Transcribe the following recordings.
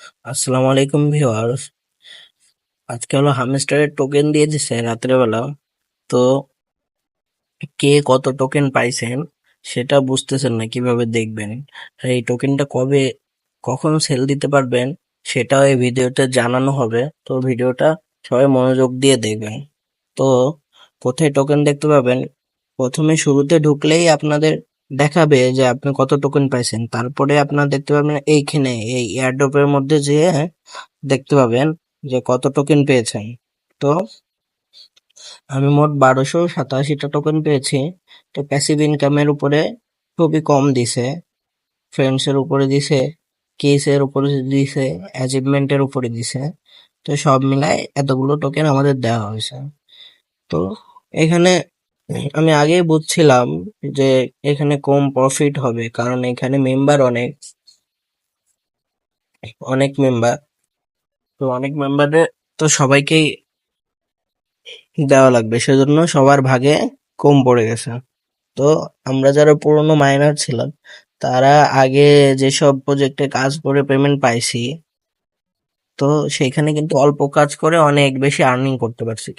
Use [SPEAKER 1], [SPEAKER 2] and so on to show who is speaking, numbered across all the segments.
[SPEAKER 1] আসসালামু আলাইকুম ভিউয়ার্স। আজকে হলো হামস্টারের টোকেন দিয়ে দিছে রাত্রেবেলা। তো কে কত টোকেন পাইছেন সেটা বুঝতেছেন না, কীভাবে দেখবেন? এই টোকেনটা কবে, কখন সেল দিতে পারবেন সেটাও এই ভিডিওতে জানানো হবে। তো ভিডিওটা সবাই মনোযোগ দিয়ে দেখবেন। তো কোথায় টোকেন দেখতে পাবেন? প্রথমে শুরুতে ঢুকলেই আপনাদের দেখাবে যে আপনি কত টোকেন পাইছেন। তারপরে আপনার দেখতে পাবেন এইখানে, এই এয়ারড্রপের মধ্যে যেয়ে দেখতে পাবেন যে কত টোকেন পেয়েছেন। তো আমি মোট বারোশো সাতাশিটা টোকেন পেয়েছি। তো প্যাসিভ ইনকামের উপরে খুবই কম দিছে। ফ্রেন্ডসের উপরে দিছে কেসের উপরে দিছে অ্যাচিভমেন্টের উপরে দিছে। তো সব মিলায় এতগুলো টোকেন আমাদের দেওয়া হয়েছে। তো এখানে আমি আগেই বুঝছিলাম যে এখানে কম প্রফিট হবে, কারণ এখানে মেম্বার অনেক। অনেক মেম্বার তো অনেক মেম্বারের তো সবাইকেই দেওয়া লাগবে, সেজন্য সবার ভাগে কম পড়ে গেছে। তো আমরা যারা পুরনো মাইনার ছিলাম, তারা আগে যেসব প্রজেক্টে কাজ করে পেমেন্ট পাইছি, তো সেখানে কিন্তু অল্প কাজ করে অনেক বেশি আর্নিং করতে পারছি।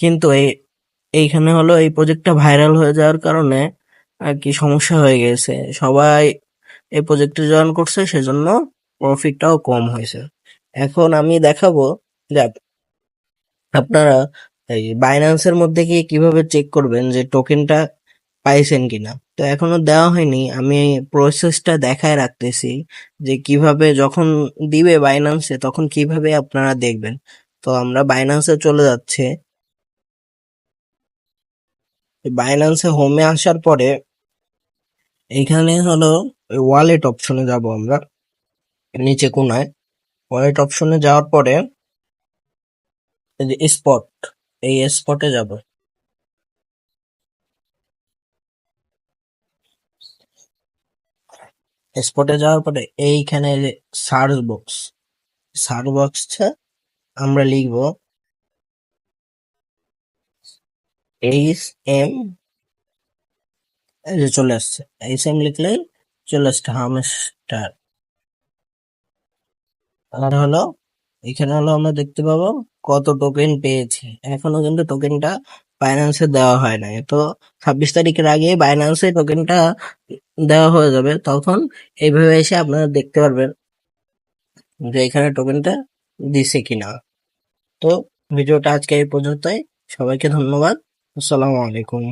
[SPEAKER 1] কিন্তু এই এইখানে হলো এই প্রজেক্টটা ভাইরাল হয়ে যাওয়ার কারণে আর কি সমস্যা হয়ে গেছে। সবাই এই প্রজেক্টে জয়েন করছে, সেজন্য প্রফিটটাও কম হয়েছে। এখন আমি দেখাবো যে আপনারা এই বাইন্যান্সের মধ্যে গিয়ে কীভাবে চেক করবেন যে টোকেনটা পাইছেন কিনা। তো এখনও দেওয়া হয়নি, আমি প্রসেসটা দেখায় রাখতেছি যে কীভাবে যখন দিবে বাইন্যান্সে তখন কীভাবে আপনারা দেখবেন। তো আমরা বাইন্যান্সে চলে যাচ্ছে। বাইন্যান্সে হোমে আসার পরে এইখানে হলো ওয়ালেট অপশনে যাব আমরা নিচে কোনায়। ওয়ালেট অপশনে যাওয়ার পরে স্পট এই স্পটে যাব। স্পটে যাওয়ার পরে এইখানে সার্চ বক্স সার্চ বক্সটা আমরা লিখব এইচ এম এই যে চলে আসছে। এইচ এম লিখলেই চলে আসছে হামস্টার। আর হলো, এখানে হলো আমরা দেখতে পাবো কত টোকেন পেয়েছি। এখনও কিন্তু টোকেনটা বাইন্যান্সে দেওয়া হয় নাই। তো ছাব্বিশ তারিখের আগে বাইন্যান্সে টোকেনটা দেওয়া হয়ে যাবে। তখন এইভাবে এসে আপনারা দেখতে পারবেন যে এখানে টোকেনটা দিছে কিনা। তো ভিডিওটা আজকে এই পর্যন্তই। সবাইকে ধন্যবাদ। আসসালামু আলাইকুম